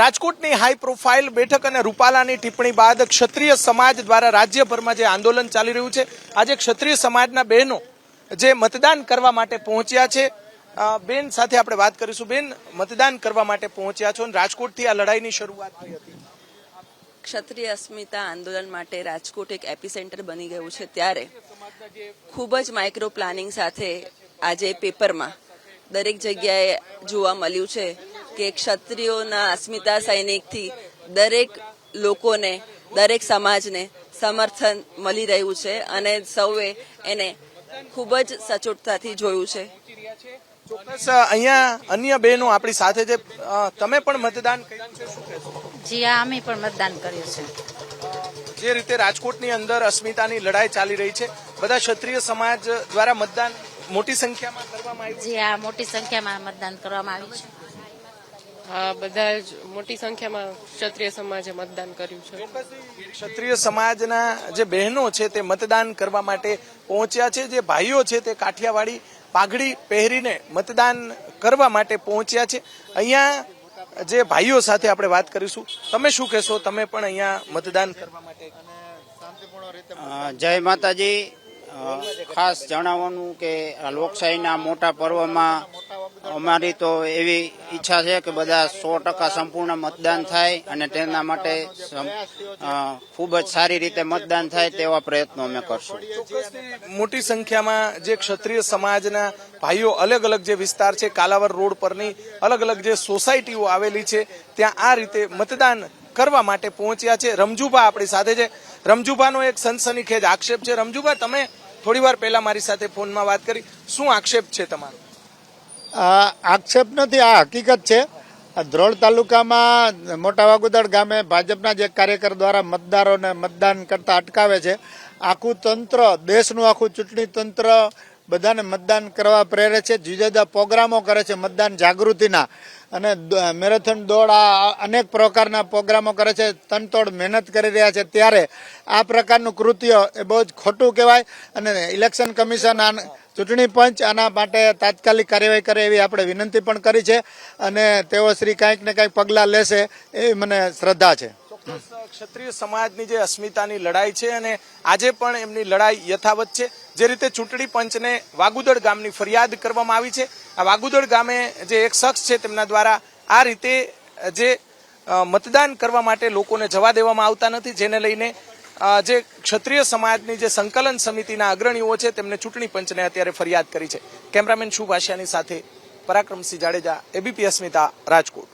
રાજકોટની high profile બેઠક અને રૂપાલાની ટિપ્પણી બાદ ક્ષત્રિય સમાજ દ્વારા રાજ્યભરમાં જે આંદોલન ચાલી રહ્યું છે, આજે ક્ષત્રિય સમાજના બહેનો જે મતદાન કરવા માટે પહોંચ્યા છે બેન સાથે આપણે વાત કરીશું. બેન, મતદાન કરવા માટે પહોંચ્યા છો અને રાજકોટથી આ લડાઈની શરૂઆત થઈ હતી. ક્ષત્રિય અસ્મિતા આંદોલન માટે રાજકોટ એક એપિસેન્ટર બની ગયું છે ત્યારે ખૂબ જ માઇક્રો પ્લાનિંગ સાથે આજે પેપરમાં દરેક જગ્યાએ જોવા મળ્યું છે. કે ક્ષત્રિયોના અસ્મિતા સૈનિકથી દરેક લોકોને દરેક સમાજને સમર્થન મળી રહ્યું છે અને સૌએ એને ખૂબ જ સચોટતાથી જોયું છે. ચોક્કસ અહીંયા અન્ય બહેનો આપણી સાથે છે. તમે પણ મતદાન કર્યું છે શું કહેશો? જી હા અમે પણ મતદાન કર્યું છે. જે રીતે રાજકોટની અંદર અસ્મિતાની લડાઈ ચાલી રહી છે બધા ક્ષત્રિય સમાજ દ્વારા મતદાન મોટી સંખ્યામાં કરવામાં આવ્યું જી હા મોટી સંખ્યામાં મતદાન કરવામાં આવ્યું છે. હા બધા જ મોટી સંખ્યામાં ક્ષત્રિય સમાજે મતદાન કર્યું છે. ક્ષત્રિય સમાજના જે બહેનો છે તે મતદાન કરવા માટે પહોંચ્યા છે જે ભાઈઓ છે તે કાઠિયાવાડી પાઘડી પહેરીને મતદાન કરવા માટે પહોંચ્યા છે. અહીંયા જે ભાઈઓ સાથે આપણે વાત કરીશું તમે શું કહેશો? તમે પણ અહીંયા મતદાન કરવા માટે જય માતાજી. ખાસ જણાવવાનું કે લોકશાહીના મોટા પર્વમાં અમારી તો એવી ઈચ્છા છે કે બધા સો ટકા સંપૂર્ણ મતદાન થાય અને તેના માટે ખૂબ જ સારી રીતે મતદાન થાય તેવા પ્રયત્નો અમે કરશું. મોટી સંખ્યામાં જે ક્ષત્રિય સમાજના ભાઈઓ અલગ અલગ જે વિસ્તાર છે, કાલાવર રોડ પરની અલગ અલગ જે સોસાયટીઓ આવેલી છે, ત્યાં આ રીતે મતદાન કરવા માટે પહોંચ્યા છે. રમજુભા આપણી સાથે છે. રમજુભાનો એક સનસનીખેજ આક્ષેપ છે. રમજુભા, તમે થોડી વાર પહેલા મારી સાથે ફોનમાં વાત કરી. શું આક્ષેપ છે તમારો? આક્ષેપ નથી, આ હકીકત છે. ધ્રોળ તાલુકામાં મોટા વાગુદળ ગામે ભાજપના જે કાર્યકર દ્વારા મતદારોને મતદાન કરતા અટકાવે છે. આખું તંત્ર, દેશનું આખું ચૂંટણી તંત્ર બધાને મતદાન કરવા પ્રેરે છે, જુદા જુદા પ્રોગ્રામો કરે છે મતદાન જાગૃતિના. અને મેરેથોન દોડ આ અનેક પ્રકારના પ્રોગ્રામો કરે છે, તનતોડ મહેનત કરી રહ્યા છે. ત્યારે આ પ્રકારનું કૃત્ય એ બહુ જ ખોટું કહેવાય અને ઇલેક્શન કમિશન ચૂંટણી પંચ આના માટે તાત્કાલિક કાર્યવાહી કરે એવી આપણે વિનંતી પણ કરી છે અને તેઓ શ્રી કાંઈક ને કાંઈક પગલાં લેશે એવી મને શ્રદ્ધા છે. ક્ષત્રિય સમાજની જે અસ્મિતાની લડાઈ છે અને આજે પણ એમની લડાઈ યથાવત છે. જે રીતે ચૂંટણી પંચને વાગુદળ ગામની ફરિયાદ કરવામાં આવી છે. આ વાગુદળ ગામે જે એક શખ્સ છે તેમના દ્વારા આ રીતે જે મતદાન કરવા માટે લોકોને જવા દેવામાં આવતા નથી, જેને લઈને જે ક્ષત્રિય સમાજની જે સંકલન સમિતિના અગ્રણીઓ છે, તેમને ચૂંટણી પંચને અત્યારે ફરિયાદ કરી છે. કેમેરામેન શુભ આશિયાની સાથે પરાક્રમસિંહ જાડેજા, એબીપી અસ્મિતા, રાજકોટ.